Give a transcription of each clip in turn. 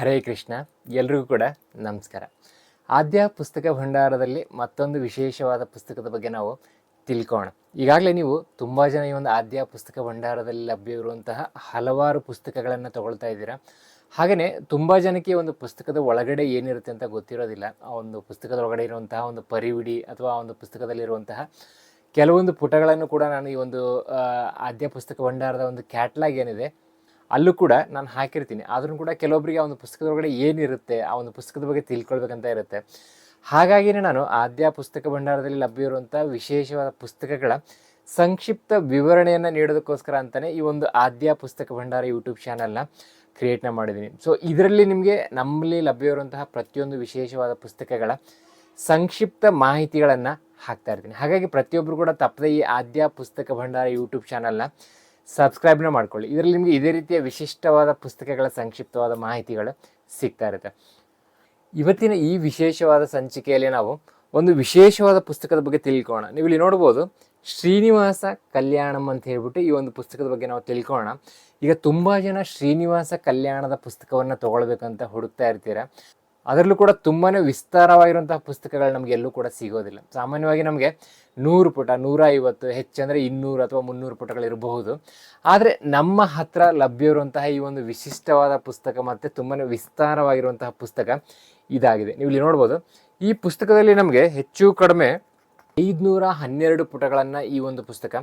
ಹರೇ ಕೃಷ್ಣ, ಎಲ್ರಿಗೂ ಕೂಡ ನಮಸ್ಕಾರ. ಆದ್ಯ ಪುಸ್ತಕ ಭಂಡಾರದಲ್ಲಿ ಮತ್ತೊಂದು ವಿಶೇಷವಾದ ಪುಸ್ತಕದ ಬಗ್ಗೆ ನಾವು ತಿಳ್ಕೋಣ. ಈಗಾಗಲೇ ನೀವು ತುಂಬ ಜನ ಈ ಒಂದು ಆದ್ಯ ಪುಸ್ತಕ ಭಂಡಾರದಲ್ಲಿ ಲಭ್ಯವಿರುವಂತಹ ಹಲವಾರು ಪುಸ್ತಕಗಳನ್ನು ತಗೊಳ್ತಾ ಇದ್ದೀರಾ. ಹಾಗೆಯೇ ತುಂಬ ಜನಕ್ಕೆ ಒಂದು ಪುಸ್ತಕದ ಒಳಗಡೆ ಏನಿರುತ್ತೆ ಅಂತ ಗೊತ್ತಿರೋದಿಲ್ಲ. ಆ ಒಂದು ಪುಸ್ತಕದ ಒಳಗಡೆ ಇರುವಂತಹ ಒಂದು ಪರಿವಿಡಿ ಅಥವಾ ಆ ಒಂದು ಪುಸ್ತಕದಲ್ಲಿರುವಂತಹ ಕೆಲವೊಂದು ಪುಟಗಳನ್ನು ಕೂಡ ನಾನು ಈ ಒಂದು ಆದ್ಯ ಪುಸ್ತಕ ಭಂಡಾರದ ಒಂದು ಕ್ಯಾಟ್ಲಾಗ್ ಏನಿದೆ ಅಲ್ಲೂ ಕೂಡ ನಾನು ಹಾಕಿರ್ತೀನಿ. ಆದರೂ ಕೂಡ ಕೆಲವೊಬ್ಬರಿಗೆ ಆ ಒಂದು ಪುಸ್ತಕದ ಒಳಗಡೆ ಏನಿರುತ್ತೆ, ಆ ಒಂದು ಪುಸ್ತಕದ ಬಗ್ಗೆ ತಿಳ್ಕೊಳ್ಬೇಕಂತ ಇರುತ್ತೆ. ಹಾಗಾಗಿನೇ ನಾನು ಆದ್ಯ ಪುಸ್ತಕ ಭಂಡಾರದಲ್ಲಿ ಲಭ್ಯ ಇರುವಂಥ ವಿಶೇಷವಾದ ಪುಸ್ತಕಗಳ ಸಂಕ್ಷಿಪ್ತ ವಿವರಣೆಯನ್ನು ನೀಡೋದಕ್ಕೋಸ್ಕರ ಅಂತಲೇ ಈ ಒಂದು ಆದ್ಯ ಪುಸ್ತಕ ಭಂಡಾರ ಯೂಟ್ಯೂಬ್ ಚಾನಲ್ನ ಕ್ರಿಯೇಟ್ನ ಮಾಡಿದ್ದೀನಿ ಸೊ ಇದರಲ್ಲಿ ನಿಮಗೆ ನಮ್ಮಲ್ಲಿ ಲಭ್ಯ ಇರುವಂತಹ ಪ್ರತಿಯೊಂದು ವಿಶೇಷವಾದ ಪುಸ್ತಕಗಳ ಸಂಕ್ಷಿಪ್ತ ಮಾಹಿತಿಗಳನ್ನು ಹಾಕ್ತಾ ಇರ್ತೀನಿ. ಹಾಗಾಗಿ ಪ್ರತಿಯೊಬ್ಬರು ಕೂಡ ತಪ್ಪದೆ ಈ ಆದ್ಯ ಪುಸ್ತಕ ಭಂಡಾರ ಯೂಟ್ಯೂಬ್ ಚಾನಲ್ನ ಸಬ್ಸ್ಕ್ರೈಬ್ನ ಮಾಡ್ಕೊಳ್ಳಿ. ಇದರಲ್ಲಿ ನಿಮಗೆ ಇದೇ ರೀತಿಯ ವಿಶಿಷ್ಟವಾದ ಪುಸ್ತಕಗಳ ಸಂಕ್ಷಿಪ್ತವಾದ ಮಾಹಿತಿಗಳು ಸಿಗ್ತಾ ಇರುತ್ತೆ. ಇವತ್ತಿನ ಈ ವಿಶೇಷವಾದ ಸಂಚಿಕೆಯಲ್ಲಿ ನಾವು ಒಂದು ವಿಶೇಷವಾದ ಪುಸ್ತಕದ ಬಗ್ಗೆ ತಿಳ್ಕೋಣ ನೀವು ಇಲ್ಲಿ ನೋಡ್ಬೋದು ಶ್ರೀನಿವಾಸ ಕಲ್ಯಾಣಂ ಅಂತ ಹೇಳ್ಬಿಟ್ಟು ಈ ಒಂದು ಪುಸ್ತಕದ ಬಗ್ಗೆ ನಾವು ತಿಳ್ಕೋಣ ಈಗ ತುಂಬ ಜನ ಶ್ರೀನಿವಾಸ ಕಲ್ಯಾಣದ ಪುಸ್ತಕವನ್ನು ತಗೊಳ್ಬೇಕಂತ ಹುಡುಕ್ತಾ ಇರ್ತೀರ. ಅದರಲ್ಲೂ ಕೂಡ ತುಂಬಾ ವಿಸ್ತಾರವಾಗಿರುವಂತಹ ಪುಸ್ತಕಗಳು ನಮಗೆ ಎಲ್ಲೂ ಕೂಡ ಸಿಗೋದಿಲ್ಲ. ಸಾಮಾನ್ಯವಾಗಿ ನಮಗೆ ನೂರು ಪುಟ ನೂರ ಐವತ್ತು ಹೆಚ್ಚಂದರೆ ಇನ್ನೂರು ಅಥವಾ ಮುನ್ನೂರು ಪುಟಗಳಿರಬಹುದು ಆದರೆ ನಮ್ಮ ಹತ್ರ ಲಭ್ಯ ಇರುವಂತಹ ಈ ಒಂದು ವಿಶಿಷ್ಟವಾದ ಪುಸ್ತಕ ಮತ್ತು ತುಂಬಾ ವಿಸ್ತಾರವಾಗಿರುವಂತಹ ಪುಸ್ತಕ ಇದಾಗಿದೆ. ನೀವು ಇಲ್ಲಿ ನೋಡ್ಬೋದು, ಈ ಪುಸ್ತಕದಲ್ಲಿ ನಮಗೆ ಹೆಚ್ಚು ಕಡಿಮೆ ಐದುನೂರ ಹನ್ನೆರಡು ಪುಟಗಳನ್ನು ಈ ಒಂದು ಪುಸ್ತಕ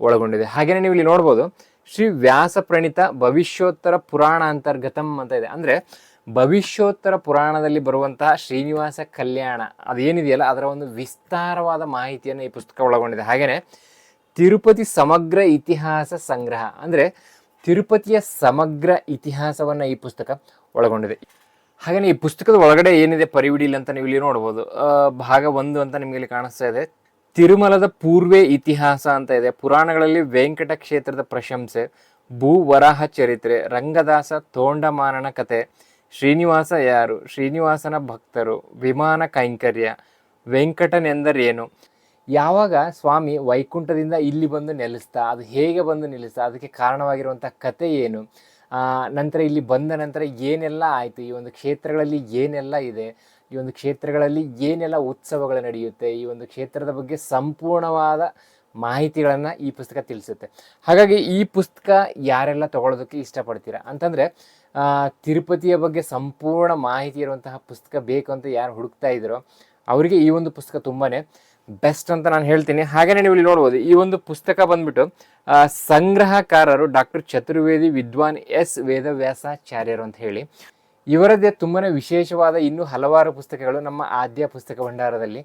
ಒಳಗೊಂಡಿದೆ. ಹಾಗೆಯೇ ನೀವು ಇಲ್ಲಿ ನೋಡ್ಬೋದು, ಶ್ರೀ ವ್ಯಾಸ ಪ್ರಣೀತ ಭವಿಷ್ಯೋತ್ತರ ಪುರಾಣ ಅಂತರ್ಗತಂ ಅಂತ ಇದೆ. ಅಂದರೆ ಭವಿಷ್ಯೋತ್ತರ ಪುರಾಣದಲ್ಲಿ ಬರುವಂತಹ ಶ್ರೀನಿವಾಸ ಕಲ್ಯಾಣ ಅದೇನಿದೆಯಲ್ಲ, ಅದರ ಒಂದು ವಿಸ್ತಾರವಾದ ಮಾಹಿತಿಯನ್ನು ಈ ಪುಸ್ತಕ ಒಳಗೊಂಡಿದೆ. ಹಾಗೆಯೇ ತಿರುಪತಿ ಸಮಗ್ರ ಇತಿಹಾಸ ಸಂಗ್ರಹ, ಅಂದರೆ ತಿರುಪತಿಯ ಸಮಗ್ರ ಇತಿಹಾಸವನ್ನು ಈ ಪುಸ್ತಕ ಒಳಗೊಂಡಿದೆ. ಹಾಗೆಯೇ ಈ ಪುಸ್ತಕದ ಒಳಗಡೆ ಏನಿದೆ ಪರಿವಿಡಿಲ್ ಅಂತ ನೀವು ಇಲ್ಲಿ ನೋಡ್ಬೋದು. ಭಾಗ ಒಂದು ಅಂತ ನಿಮಗೆ ಇಲ್ಲಿ ಕಾಣಿಸ್ತಾ ಇದೆ. ತಿರುಮಲದ ಪೂರ್ವೆ ಇತಿಹಾಸ ಅಂತ ಇದೆ. ಪುರಾಣಗಳಲ್ಲಿ ವೆಂಕಟ ಕ್ಷೇತ್ರದ ಪ್ರಶಂಸೆ, ಭೂ ವರಾಹ ಚರಿತ್ರೆ, ರಂಗದಾಸ ತೋಂಡಮಾನನ ಕತೆ ಶ್ರೀನಿವಾಸ ಯಾರು? ಶ್ರೀನಿವಾಸನ ಭಕ್ತರು, ವಿಮಾನ ಕೈಂಕರ್ಯ ವೆಂಕಟನೆಂದರೇನು ಯಾವಾಗ ಸ್ವಾಮಿ ವೈಕುಂಠದಿಂದ ಇಲ್ಲಿ ಬಂದು ನೆಲೆಸ್ತಾ, ಅದು ಹೇಗೆ ಬಂದು ನಿಲ್ಲಿಸ್ತಾ ಅದಕ್ಕೆ ಕಾರಣವಾಗಿರುವಂಥ ಕತೆ ಏನು? ನಂತರ ಇಲ್ಲಿ ಬಂದ ನಂತರ ಏನೆಲ್ಲ ಆಯಿತು? ಈ ಒಂದು ಕ್ಷೇತ್ರಗಳಲ್ಲಿ ಏನೆಲ್ಲ ಇದೆ? ಈ ಒಂದು ಕ್ಷೇತ್ರಗಳಲ್ಲಿ ಏನೆಲ್ಲ ಉತ್ಸವಗಳು ನಡೆಯುತ್ತೆ? ಈ ಒಂದು ಕ್ಷೇತ್ರದ ಬಗ್ಗೆ ಸಂಪೂರ್ಣವಾದ ಮಾಹಿತಿಗಳನ್ನು ಈ ಪುಸ್ತಕ ತಿಳಿಸುತ್ತೆ. ಹಾಗಾಗಿ ಈ ಪುಸ್ತಕ ಯಾರೆಲ್ಲ ತಗೊಳ್ಳೋದಕ್ಕೆ ಇಷ್ಟಪಡ್ತೀರಾ? ಅಂತಂದರೆ ತಿರುಪತಿಯ ಬಗ್ಗೆ ಸಂಪೂರ್ಣ ಮಾಹಿತಿ ಇರುವಂತಹ ಪುಸ್ತಕ ಬೇಕು ಅಂತ ಯಾರು ಹುಡುಕ್ತಾ ಇದ್ದೀರೋ ಅವರಿಗೆ ಈ ಒಂದು ಪುಸ್ತಕ ತುಂಬಾ ಬೆಸ್ಟ್ ಅಂತ ನಾನು ಹೇಳ್ತೀನಿ. ಹಾಗೆಯೇ ನೀವು ಇಲ್ಲಿ ನೋಡ್ಬೋದು, ಈ ಒಂದು ಪುಸ್ತಕ ಬಂದ್ಬಿಟ್ಟು ಸಂಗ್ರಹಕಾರರು ಡಾಕ್ಟರ್ ಚತುರ್ವೇದಿ ವಿದ್ವಾನ್ ಎಸ್ ವೇದವ್ಯಾಸಾಚಾರ್ಯರು ಅಂತ ಹೇಳಿ, ಇವರದ್ದೇ ತುಂಬಾ ವಿಶೇಷವಾದ ಇನ್ನೂ ಹಲವಾರು ಪುಸ್ತಕಗಳು ನಮ್ಮ ಆದ್ಯ ಪುಸ್ತಕ ಭಂಡಾರದಲ್ಲಿ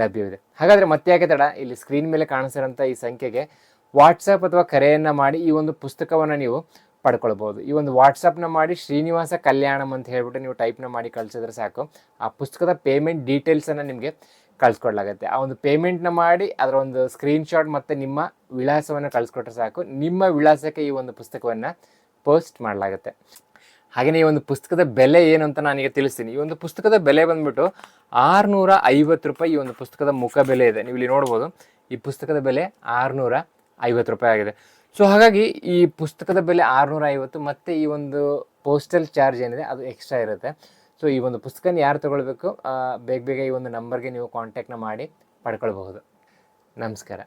ಲಭ್ಯವಿದೆ. ಹಾಗಾದರೆ ಮತ್ತೆ ಯಾಕೆ ತಡ? ಇಲ್ಲಿ ಸ್ಕ್ರೀನ್ ಮೇಲೆ ಕಾಣಿಸಿರೋಂಥ ಈ ಸಂಖ್ಯೆಗೆ ವಾಟ್ಸಪ್ ಅಥವಾ ಕರೆಯನ್ನು ಮಾಡಿ ಈ ಒಂದು ಪುಸ್ತಕವನ್ನು ನೀವು ಪಡ್ಕೊಳ್ಬೋದು ಈ ಒಂದು ವಾಟ್ಸಪ್ನ ಮಾಡಿ ಶ್ರೀನಿವಾಸ ಕಲ್ಯಾಣಂ ಅಂತ ಹೇಳ್ಬಿಟ್ಟು ನೀವು ಟೈಪ್ನ ಮಾಡಿ ಕಳಿಸಿದ್ರೆ ಸಾಕು. ಆ ಪುಸ್ತಕದ ಪೇಮೆಂಟ್ ಡೀಟೇಲ್ಸನ್ನು ನಿಮಗೆ ಕಳಿಸ್ಕೊಡ್ಲಾಗತ್ತೆ. ಆ ಒಂದು ಪೇಮೆಂಟ್ನ ಮಾಡಿ ಅದರ ಒಂದು ಸ್ಕ್ರೀನ್ಶಾಟ್ ಮತ್ತು ನಿಮ್ಮ ವಿಳಾಸವನ್ನು ಕಳಿಸ್ಕೊಟ್ರೆ ಸಾಕು. ನಿಮ್ಮ ವಿಳಾಸಕ್ಕೆ ಈ ಒಂದು ಪುಸ್ತಕವನ್ನು ಪೋಸ್ಟ್ ಮಾಡಲಾಗುತ್ತೆ. ಹಾಗೆಯೇ ಈ ಒಂದು ಪುಸ್ತಕದ ಬೆಲೆ ಏನು ಅಂತ ನಾನೀಗ ತಿಳಿಸ್ತೀನಿ. ಈ ಒಂದು ಪುಸ್ತಕದ ಬೆಲೆ ಬಂದ್ಬಿಟ್ಟು ಆರುನೂರ ಐವತ್ತು ರೂಪಾಯಿ ಈ ಒಂದು ಪುಸ್ತಕದ ಮುಖ ಬೆಲೆ ಇದೆ. ನೀವು ಇಲ್ಲಿ ನೋಡ್ಬೋದು, ಈ ಪುಸ್ತಕದ ಬೆಲೆ ಆರುನೂರ ಐವತ್ತು ರೂಪಾಯಿ ಆಗಿದೆ. ಸೊ ಹಾಗಾಗಿ ಈ ಪುಸ್ತಕದ ಬೆಲೆ ಆರುನೂರ ಐವತ್ತು ಮತ್ತು ಈ ಒಂದು ಪೋಸ್ಟಲ್ ಚಾರ್ಜ್ ಏನಿದೆ, ಅದು ಎಕ್ಸ್ಟ್ರಾ ಇರುತ್ತೆ. ಸೊ ಈ ಒಂದು ಪುಸ್ತಕನ ಯಾರು ತೊಗೊಳ್ಬೇಕು? ಬೇಗ ಬೇಗ ಈ ಒಂದು ನಂಬರ್ಗೆ ನೀವು ಕಾಂಟ್ಯಾಕ್ಟ್ನ ಮಾಡಿ ಪಡ್ಕೊಳ್ಬಹುದು. ನಮಸ್ಕಾರ.